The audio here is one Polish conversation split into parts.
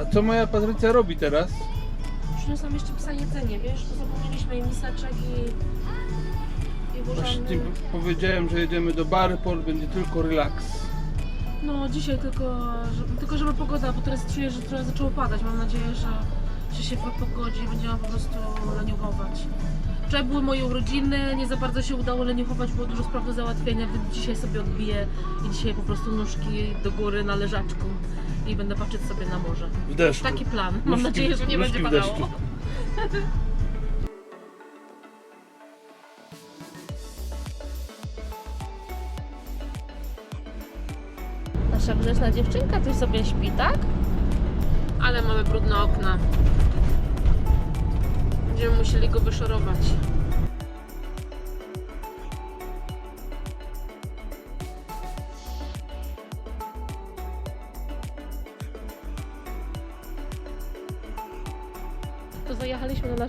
A co moja Patrycja robi teraz? Przyniosłam jeszcze psa jedzenie, wiesz, bo zapomnieliśmy im miseczek i... i Właśnie powiedziałem, że jedziemy do Baryport, będzie tylko relaks. No dzisiaj tylko, że, tylko żeby pogoda, bo teraz czuję, że trochę zaczęło padać. Mam nadzieję, że, że się pogodzi i będziemy po prostu leniuchować. Wczoraj były moje urodziny, nie za bardzo się udało leniuchować, było dużo spraw do załatwienia, więc dzisiaj sobie odbiję i dzisiaj po prostu nóżki do góry na leżaczku i będę patrzeć sobie na morze. W deszczu. Taki plan. Mam Nóżki- nadzieję, że nie nóżki będzie w padało. Nasza grzeczna dziewczynka tu sobie śpi, tak? Ale mamy brudne okna. Będziemy musieli go wyszorować.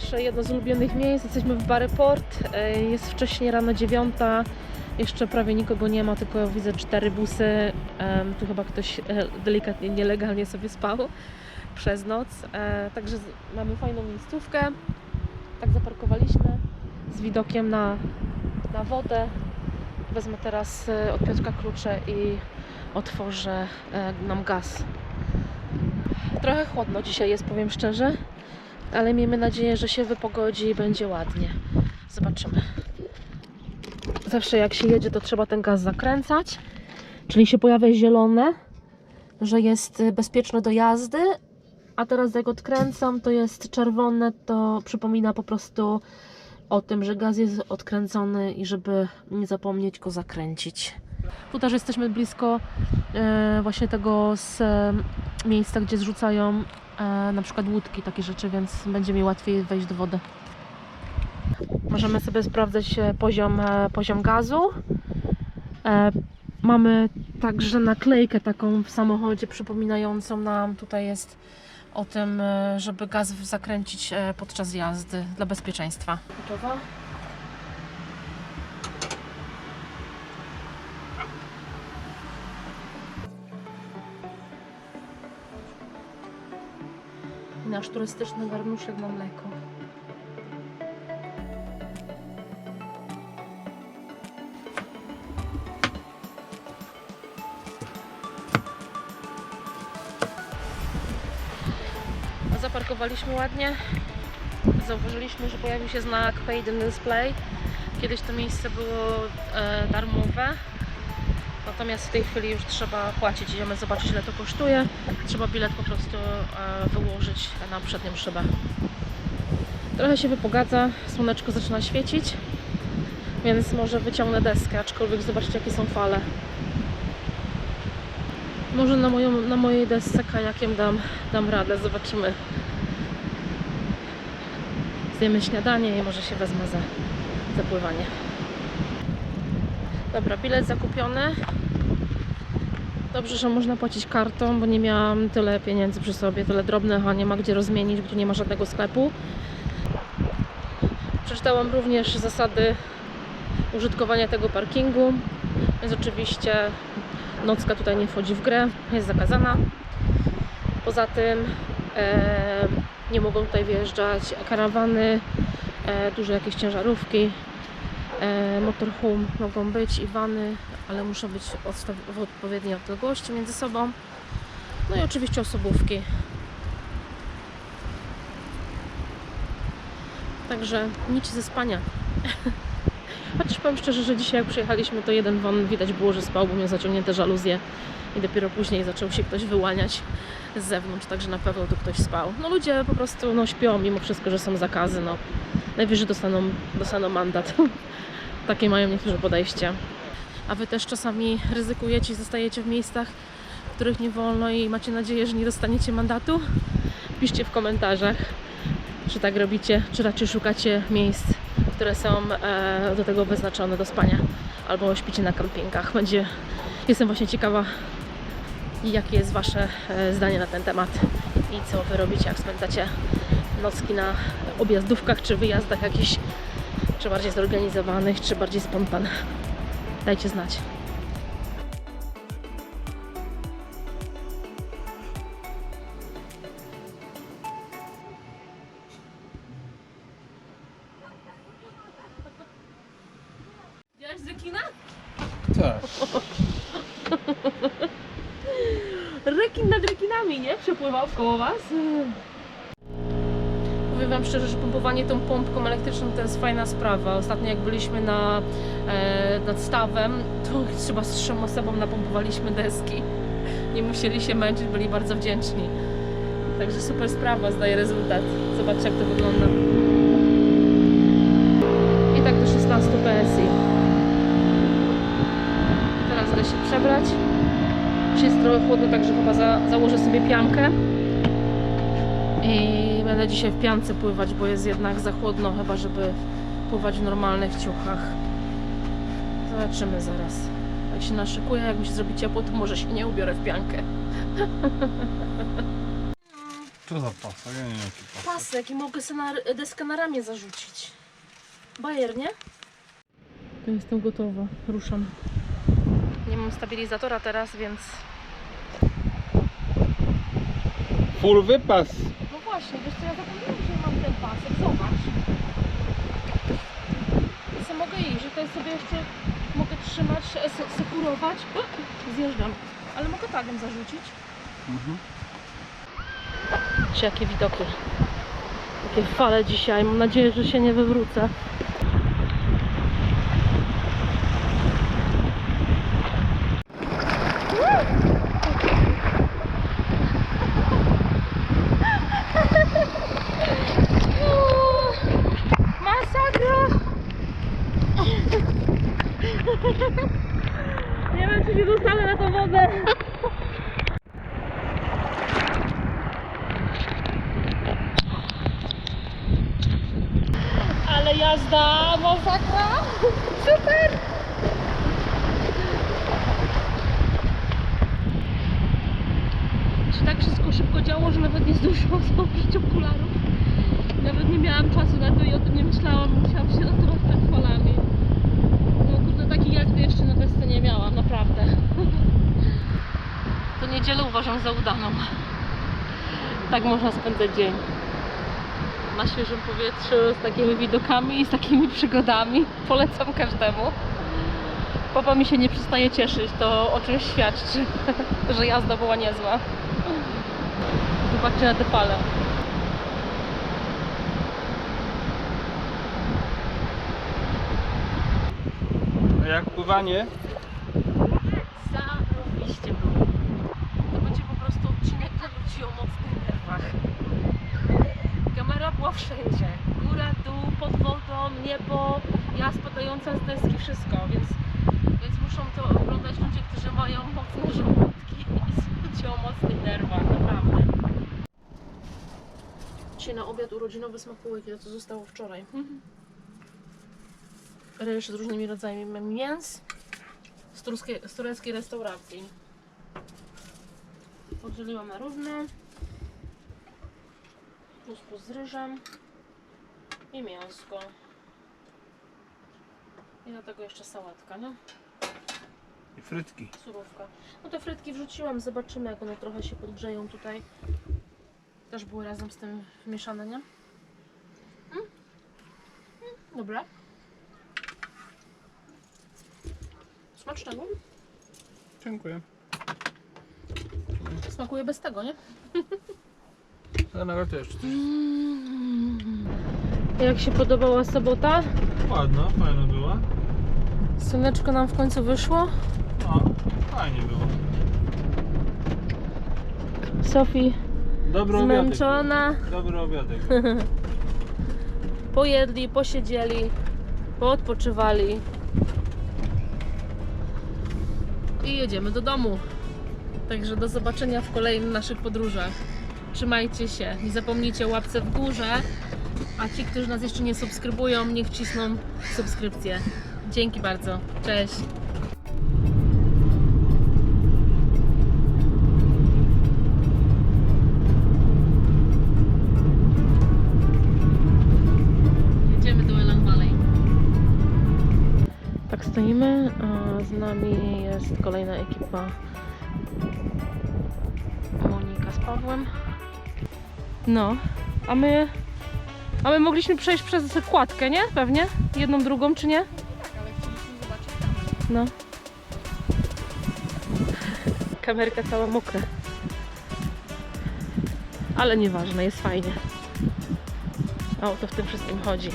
Nasze jedno z ulubionych miejsc. Jesteśmy w Baryport. E, Jest wcześniej rano dziewiąta. Jeszcze prawie nikogo nie ma, tylko widzę cztery busy. Tu chyba ktoś e, delikatnie, nielegalnie sobie spał przez noc. E, Także mamy fajną miejscówkę. Tak zaparkowaliśmy z widokiem na, na wodę. Wezmę teraz od Piotrka klucze i otworzę nam gaz. Trochę chłodno dzisiaj jest, powiem szczerze, ale miejmy nadzieję, że się wypogodzi i będzie ładnie. Zobaczymy. Zawsze jak się jedzie, to trzeba ten gaz zakręcać, czyli się pojawia zielone, że jest y, bezpieczne do jazdy, a teraz jak odkręcam, to jest czerwone, to przypomina po prostu o tym, że gaz jest odkręcony i żeby nie zapomnieć go zakręcić. Tu też jesteśmy blisko e, właśnie tego z e, miejsca, gdzie zrzucają na przykład łódki, takie rzeczy, więc będzie mi łatwiej wejść do wody. Możemy sobie sprawdzać e, poziom, e, poziom gazu. E, Mamy także naklejkę taką w samochodzie przypominającą nam, tutaj jest o tym, e, żeby gaz zakręcić e, podczas jazdy dla bezpieczeństwa. Gotowa? Nasz turystyczny garnuszek na mleko. Zaparkowaliśmy ładnie. Zauważyliśmy, że pojawił się znak Paid in Display. Kiedyś to miejsce było e, darmowe. Natomiast w tej chwili już trzeba płacić. Idziemy zobaczyć ile to kosztuje. Trzeba bilet po prostu e, wyłożyć na przednią szybę. Trochę się wypogadza, słoneczko zaczyna świecić, więc może wyciągnę deskę, aczkolwiek zobaczcie jakie są fale. Może na, moją, na mojej desce kajakiem dam, dam radę, zobaczymy. Zjemy śniadanie i może się wezmę za zapływanie. Dobra, bilet zakupiony. Dobrze, że można płacić kartą, bo nie miałam tyle pieniędzy przy sobie, tyle drobnych, a nie ma gdzie rozmienić, bo tu nie ma żadnego sklepu. Przeczytałam również zasady użytkowania tego parkingu, więc oczywiście nocka tutaj nie wchodzi w grę, jest zakazana. Poza tym e, nie mogą tutaj wjeżdżać karawany, e, duże jakieś ciężarówki, motorhome mogą być i wany, ale muszą być w odpowiedniej odległości między sobą. No i oczywiście osobówki. Także nic ze spania. Chociaż powiem szczerze, że dzisiaj jak przyjechaliśmy, to jeden van widać było, że spał, bo miał zaciągnięte żaluzje i dopiero później zaczął się ktoś wyłaniać z zewnątrz, także na pewno tu ktoś spał. No ludzie po prostu no, śpią, mimo wszystko, że są zakazy, no najwyżej dostaną, dostaną mandat. Takie mają niektóre podejście. A Wy też czasami ryzykujecie i zostajecie w miejscach, w których nie wolno i macie nadzieję, że nie dostaniecie mandatu? Piszcie w komentarzach, czy tak robicie, czy raczej szukacie miejsc, które są e, do tego wyznaczone do spania, albo śpicie na kampingach. Będzie, jestem właśnie ciekawa, jakie jest Wasze e, zdanie na ten temat i co Wy robicie, jak spędzacie nocki na objazdówkach, czy wyjazdach jakichś, czy bardziej zorganizowanych, czy bardziej spontan. Dajcie znać. Idziesz do? Tak. Rekin nad rekinami, nie? Przepływał koło was. Powiem wam szczerze, że pompowanie tą pompką elektryczną to jest fajna sprawa. Ostatnio jak byliśmy na, e, nad stawem, to chyba z trzema osobom napompowaliśmy deski. Nie musieli się męczyć, byli bardzo wdzięczni. Także super sprawa, zdaje rezultat. Zobaczcie jak to wygląda. I tak do 16 PSI. Teraz idę się przebrać. Już jest trochę chłodno, także chyba za, założę sobie piankę. I będę dzisiaj w piance pływać, bo jest jednak za chłodno, chyba żeby pływać w normalnych ciuchach. Zobaczymy zaraz. Jak się naszykuję, jak mi się zrobi ciepło, to może się nie ubiorę w piankę. Co za pas? Ja nie wiem jaki pas. Pasek i mogę sobie na, deskę na ramię zarzucić. Bajer, nie? To jestem gotowa, ruszam. Nie mam stabilizatora teraz, więc Full wypas. Właśnie, wiesz co, ja zapomniałam, że mam ten pasek, zobacz. Co mogę iść, że tutaj sobie jeszcze mogę trzymać, e, se- sekurować. Zjeżdżam, ale mogę tagiem zarzucić. Mhm. Czy jakie widoki. Jakie fale dzisiaj, mam nadzieję, że się nie wywrócę. Masakra! Nie wiem, czy się dostanę na tą wodę. Ale jazda, masakra! Super! Się tak wszystko szybko działo, że nawet nie zdążyłam założyć okularów. Nawet nie miałam czasu na to i o tym nie myślałam. Musiałam się ratować przed falami. Jazdy jeszcze na desce nie miałam, naprawdę. To niedzielę uważam za udaną. Tak można spędzać dzień. Na świeżym powietrzu, z takimi widokami i z takimi przygodami. Polecam każdemu. Papa mi się nie przestaje cieszyć, to o czymś świadczy, że jazda była niezła. Zobaczcie na te fale. Jak pływanie? Zarobiście było. To będzie po prostu odcinek dla ludzi o mocnych nerwach. Kamera była wszędzie. Góra, dół, pod wodą, niebo, ja spadająca z deski, wszystko, więc, więc muszą to oglądać ludzie, którzy mają mocne żołądki i są ludzie o mocnych nerwach, naprawdę. Dzisiaj na obiad urodzinowy smakołyk, to co zostało wczoraj. Ryż z różnymi rodzajami mięs z, tureckiej, z tureckiej restauracji. Podzieliłam na równo. Kuskus z ryżem i mięsko. I do tego jeszcze sałatka, nie? I frytki. Surówka. No te frytki wrzuciłam, zobaczymy jak one trochę się podgrzeją tutaj. Też były razem z tym mieszane, nie? Mm? Mm, Dobra. Smacznego. Dziękuję. Smakuje bez tego, nie? Nawet jeszcze coś. Jak się podobała sobota? Ładna, fajna była. Słoneczko nam w końcu wyszło. No, fajnie było. Sofii Dobry zmęczona. Dobry obiadek. Pojedli, posiedzieli, poodpoczywali. I jedziemy do domu. Także do zobaczenia w kolejnych naszych podróżach. Trzymajcie się. Nie zapomnijcie o łapce w górze. A ci, którzy nas jeszcze nie subskrybują, niech wcisną subskrypcję. Dzięki bardzo. Cześć. Tak stoimy, a z nami jest kolejna ekipa. Monika z Pawłem. No, a my, a my mogliśmy przejść przez kładkę, nie? Pewnie? Jedną, drugą, czy nie? No. Kamerka cała mokra. Ale nieważne, jest fajnie. O, to w tym wszystkim chodzi.